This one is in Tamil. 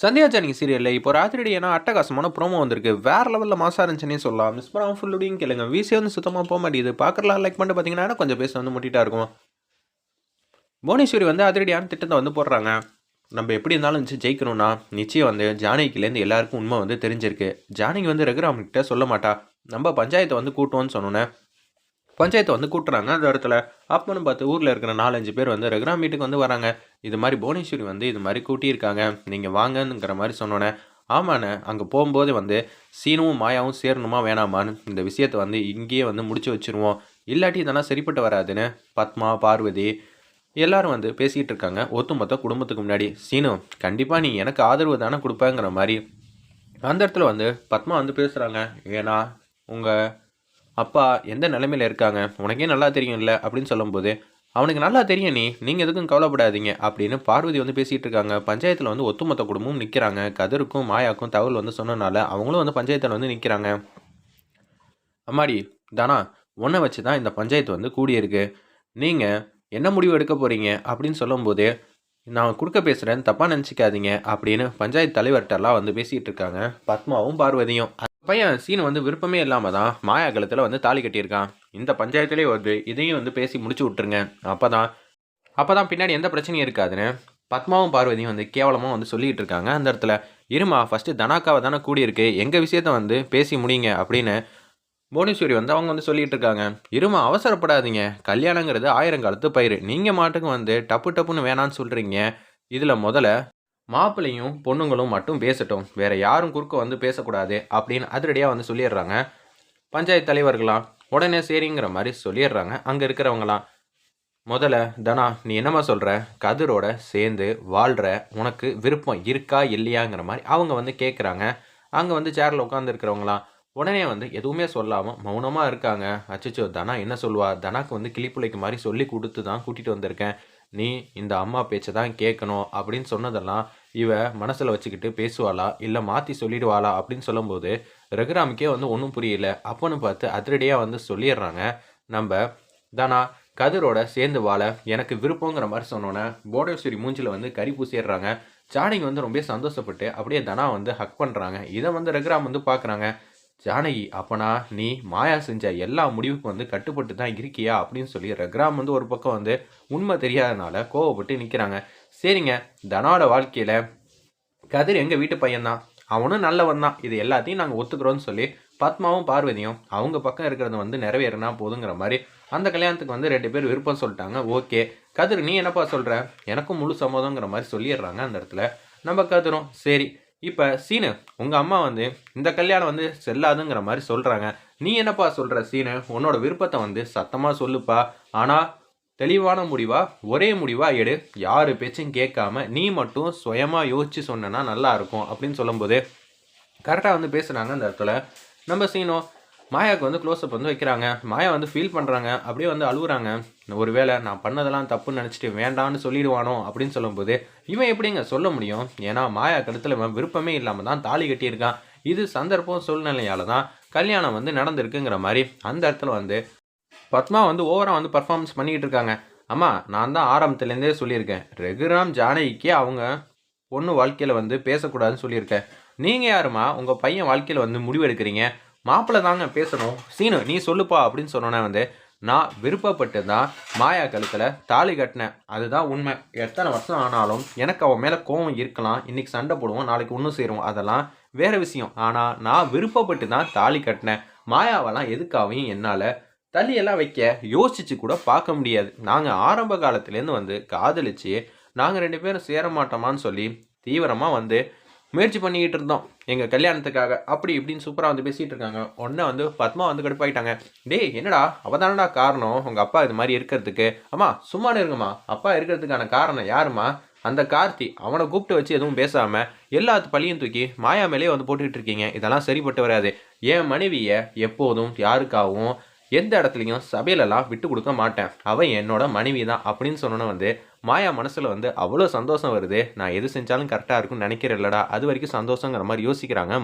சந்தியா சீரியலில் இப்போ ராத்திரி ஏன்னா அட்டகாசமான ப்ரோமோ வந்திருக்கு. வேறு லெவலில் மாசா இருந்துச்சுன்னே சொல்லலாம். மிஸ் பண்ணாமல் ஃபுல்லுடையும் கேளுங்க. வீசி வந்து சுத்தமாக போக மாட்டேங்குது. பார்க்கலாம் லைக் பண்ணிட்டு பார்த்தீங்கன்னா கொஞ்சம் பேச வந்து முட்டிட்டா இருக்கும். புவனேஸ்வரி வந்து அதிரடியான திட்டத்தை வந்து போடுறாங்க. நம்ம எப்படி இருந்தாலும் வச்சு ஜெயிக்கணும்னா நிச்சயம் வந்து ஜானகிலேருந்து எல்லாருக்கும் உண்மை வந்து தெரிஞ்சிருக்கு. ஜானகி வந்து ரகுராம்கிட்ட சொல்ல மாட்டா. நம்ம பஞ்சாயத்தை வந்து கூட்டுவோன்னு சொன்னோன்னே பஞ்சாயத்தை வந்து கூட்டுறாங்க. அந்த இடத்துல அப்போன்னு பார்த்து ஊரில் இருக்கிற நாலஞ்சு பேர் வந்து ரகுராம் வீட்டுக்கு வந்து வராங்க. இது மாதிரி புவனேஸ்வரி வந்து இது மாதிரி கூட்டியிருக்காங்க. நீங்கள் வாங்கங்கிற மாதிரி சொன்னோன்னே ஆமாண்ணே அங்கே போகும்போது வந்து சீனமும் மாயாவும் சேரணுமா வேணாமான்னு இந்த விஷயத்தை வந்து இங்கேயே வந்து முடிச்சு வச்சுருவோம். இல்லாட்டி இதெல்லாம் சரிப்பட்டு வராதுன்னு பத்மா பார்வதி எல்லாரும் வந்து பேசிகிட்டு இருக்காங்க. ஒத்துமொத்த குடும்பத்துக்கு முன்னாடி சீனு கண்டிப்பாக நீ எனக்கு ஆதரவு தானே கொடுப்பேங்கிற மாதிரி அந்த இடத்துல வந்து பத்மா வந்து பேசுகிறாங்க ஏன்னா உங்கள் அப்பா எந்த நிலைமையில் இருக்காங்க? உனக்கே நல்லா தெரியும்ல அப்படின்னு சொல்லும்போது அவனுக்கு நல்லா தெரியும் நீ நீங்கள் எதுக்கும் கவலைப்படாதீங்க அப்படின்னு பார்வதி வந்து பேசிகிட்டு இருக்காங்க. பஞ்சாயத்தில் வந்து ஒத்துமொத்த குடும்பமும் நிற்கிறாங்க கதருக்கும் மாயாக்கும் தகவல் வந்து சொன்னனால அவங்களும் வந்து பஞ்சாயத்தில் வந்து நிற்கிறாங்க அம்மாடி தானா உன்னை வச்சு தான் இந்த பஞ்சாயத்து வந்து கூடியிருக்கு. நீங்கள் என்ன முடிவு எடுக்க போகிறீங்க அப்படின்னு சொல்லும்போது நான் கொடுக்க பேசுகிறேன் தப்பாக நினச்சிக்காதீங்க அப்படின்னு பஞ்சாயத்து தலைவர்கிட்டலாம் வந்து பேசிகிட்டு இருக்காங்க. பத்மாவும் பார்வதியும். பையன் சீன் வந்து விருப்பமே இல்லாமல் தான் மாயா கழுத்தில் வந்து தாலி கட்டியிருக்கான். இந்த பஞ்சாயத்துலேயே வந்து இதையும் வந்து பேசி முடிச்சு விட்ருங்க அப்போ தான் அப்போ தான் பின்னாடி எந்த பிரச்சனையும் இருக்காதுன்னு பத்மாவும் பார்வதியும் வந்து கேவலமாக வந்து சொல்லிகிட்டு இருக்காங்க. அந்த இடத்துல இருமா ஃபஸ்ட்டு தனாக்காவை தானே கூடியிருக்கு. எங்கள் விஷயத்த வந்து பேசி முடியுங்க அப்படின்னு புவனேஸ்வரி வந்து அவங்க வந்து சொல்லிகிட்டு இருக்காங்க. இருமா அவசரப்படாதீங்க. கல்யாணங்கிறது ஆயிரம் காலத்து பயிர் நீங்கள் மாட்டுக்கு வந்து டப்பு டப்புன்னு வேணான்னு சொல்கிறீங்க இதில் முதல்ல மாப்பிள்ளையும் பொண்ணுங்களும் மட்டும் பேசட்டும். வேற யாரும் குறுக்க வந்து பேசக்கூடாது அப்படின்னு அதிரடியாக வந்து சொல்லிடுறாங்க. பஞ்சாயத்து தலைவர்களாம் உடனே சரிங்கிற மாதிரி சொல்லிடுறாங்க. அங்கே இருக்கிறவங்களாம் முதல்ல தனா நீ என்னம்மா சொல்கிற கதிரோட சேர்ந்து வாழ்கிற உனக்கு விருப்பம் இருக்கா இல்லையாங்கிற மாதிரி அவங்க வந்து கேட்குறாங்க அங்கே வந்து சேரில் உட்காந்துருக்கிறவங்களாம் உடனே வந்து எதுவுமே சொல்லாமல் மௌனமாக இருக்காங்க. அச்சச்சோ தனா என்ன சொல்லுவா? தனாக்கு வந்து கிளிப்புள்ளைக்கு மாதிரி சொல்லி கொடுத்து தான் கூட்டிகிட்டு வந்திருக்கேன். நீ இந்த அம்மா பேச்சை தான் கேட்கணும் அப்படின்னு சொன்னதெல்லாம் இவ மனசில் வச்சுக்கிட்டு பேசுவாளா இல்லை மாற்றி சொல்லிடுவாளா அப்படின்னு சொல்லும்போது ரகுராமுக்கே வந்து ஒன்றும் புரியல. அப்போன்னு பார்த்து அதிரடியாக வந்து சொல்லிடுறாங்க. நம்ம தானா கதிரோட சேர்ந்து வாழ எனக்கு விருப்பங்கிற மாதிரி சொன்னோன்னே போடேஸ்வரி மூஞ்சில் வந்து கறி பூசிடுறாங்க. ஜானிங் வந்து ரொம்ப சந்தோஷப்பட்டு அப்படியே தனா வந்து ஹக் பண்ணுறாங்க இதை வந்து ரகுராம் வந்து பார்க்குறாங்க. ஜானகி அப்பனா நீ மாயா செஞ்ச எல்லா முடிவுக்கும் வந்து கட்டுப்பட்டு தான் இருக்கியா? அப்படின்னு சொல்லி ரக்ராம் வந்து ஒரு பக்கம் வந்து உண்மை தெரியாதனால கோவப்பட்டு நிற்கிறாங்க சரிங்க தனோட வாழ்க்கையில் கதிர் எங்கள் வீட்டு பையன்தான்? அவனும் நல்லவன் தான். இது எல்லாத்தையும் நாங்கள் ஒத்துக்கிறோன்னு சொல்லி பத்மாவும் பார்வதியும் அவங்க பக்கம் இருக்கிறத வந்து நிறைவேறினா போதுங்கிற மாதிரி அந்த கல்யாணத்துக்கு வந்து ரெண்டு பேர் விருப்பம் சொல்லிட்டாங்க. ஓகே. கதிர் நீ என்னப்பா சொல்கிற எனக்கும் முழு சம்மதங்கிற மாதிரி சொல்லிடுறாங்க அந்த இடத்துல. நம்ம கதிரும் சரி. இப்போ சீனு உங்கள் அம்மா வந்து இந்த கல்யாணம் வந்து செல்லாதுங்கிற மாதிரி சொல்கிறாங்க நீ என்னப்பா சொல்கிற சீனு? உன்னோட விருப்பத்தை வந்து சத்தமாக சொல்லுப்பா. ஆனால் தெளிவான முடிவாக ஒரே முடிவாக எடு. யார் பேச்சும் கேட்காம நீ மட்டும் சுயமாக யோசிச்சு சொன்னனா நல்லா இருக்கும். அப்படின்னு சொல்லும்போது கரெக்டாக வந்து பேசுகிறாங்க அந்த இடத்துல. நம்ம சீனோ மாயாவுக்கு வந்து க்ளோஸ்அப் வந்து வைக்கிறாங்க. மாயா வந்து ஃபீல் பண்ணுறாங்க அப்படியே வந்து அழுகுறாங்க ஒருவேளை நான் பண்ணதெல்லாம் தப்புன்னு நினச்சிட்டு வேண்டான்னு சொல்லிடுவானோ அப்படின்னு சொல்லும்போது இவன் எப்படிங்க சொல்ல முடியும்? ஏன்னா மாயா கழுத்தில் இவன் விருப்பமே இல்லாமல் தான் தாலி கட்டியிருக்கான். இது சந்தர்ப்பம் சூழ்நிலையால் தான் கல்யாணம் வந்து நடந்திருக்குங்கிற மாதிரி அந்த இடத்துல வந்து பத்மா வந்து ஓவராக வந்து பர்ஃபார்மன்ஸ் பண்ணிக்கிட்டு இருக்காங்க. அம்மா நான் தான் ஆரம்பத்துலேருந்தே சொல்லியிருக்கேன். ரெகுராம் ஜானகிக்கே அவங்க பொண்ணு வாழ்க்கையில் வந்து பேசக்கூடாதுன்னு சொல்லியிருக்கேன். நீங்கள் யாருமா உங்கள் பையன் வாழ்க்கையில் வந்து முடிவெடுக்கிறீங்க. மாப்பிள்ளை தாங்க பேசணும். சீனு நீ சொல்லுப்பா அப்படின்னு சொன்னோன்னே வந்து நான் விருப்பப்பட்டு தான் மாயா கழுத்தில் தாலி கட்டினேன். அதுதான் உண்மை. எத்தனை வருஷம் ஆனாலும் எனக்கு அவன் மேலே கோவம் இருக்கலாம். இன்றைக்கி சண்டை போடுவோம் நாளைக்கு ஒன்றும் சேருவோம். அதெல்லாம் வேறு விஷயம். ஆனால் நான் விருப்பப்பட்டு தான் தாலி கட்டினேன். மாயாவெல்லாம் எதுக்காகவும் என்னால் தள்ளியெல்லாம் வைக்க யோசிச்சு கூட பார்க்க முடியாது. நாங்கள் ஆரம்ப காலத்துலேருந்து வந்து காதலிச்சு நாங்கள் ரெண்டு பேரும் சேர மாட்டோமான்னு சொல்லி தீவிரமாக வந்து முயற்சி பண்ணிக்கிட்டு இருந்தோம். எங்கள் கல்யாணத்துக்காக. அப்படி இப்படின்னு சூப்பராக வந்து பேசிகிட்டு இருக்காங்க. உடனே வந்து பத்மா வந்து கடுப்பாயிட்டாங்க. டேய் என்னடா? அவதானடா காரணம். உங்கள் அப்பா இது மாதிரி இருக்கிறதுக்கு. அம்மா சும்மானு இருங்கம்மா. அப்பா இருக்கிறதுக்கான காரணம் யாருமா அந்த கார்த்தி அவனை கூப்பிட்டு வச்சு எதுவும் பேசாமல் எல்லாத்து பழியும் தூக்கி மாயா மேலேயே வந்து போட்டுக்கிட்டு இருக்கீங்க. இதெல்லாம் சரிப்பட்டு வராது. என் மனைவியை எப்போதும் யாருக்காகவும் எந்த இடத்துலையும் சபையிலலாம் விட்டு கொடுக்க மாட்டேன். அவன் என்னோட மனைவி தான் அப்படின்னு சொன்னோன்னே வந்து மாயா மனசில் வந்து அவ்வளோ சந்தோஷம் வருது. நான் எது செஞ்சாலும் கரெக்டாக இருக்கும்னு நினைக்கிறேன் இல்லடா அது வரைக்கும் சந்தோஷங்கிற மாதிரி யோசிக்கிறாங்க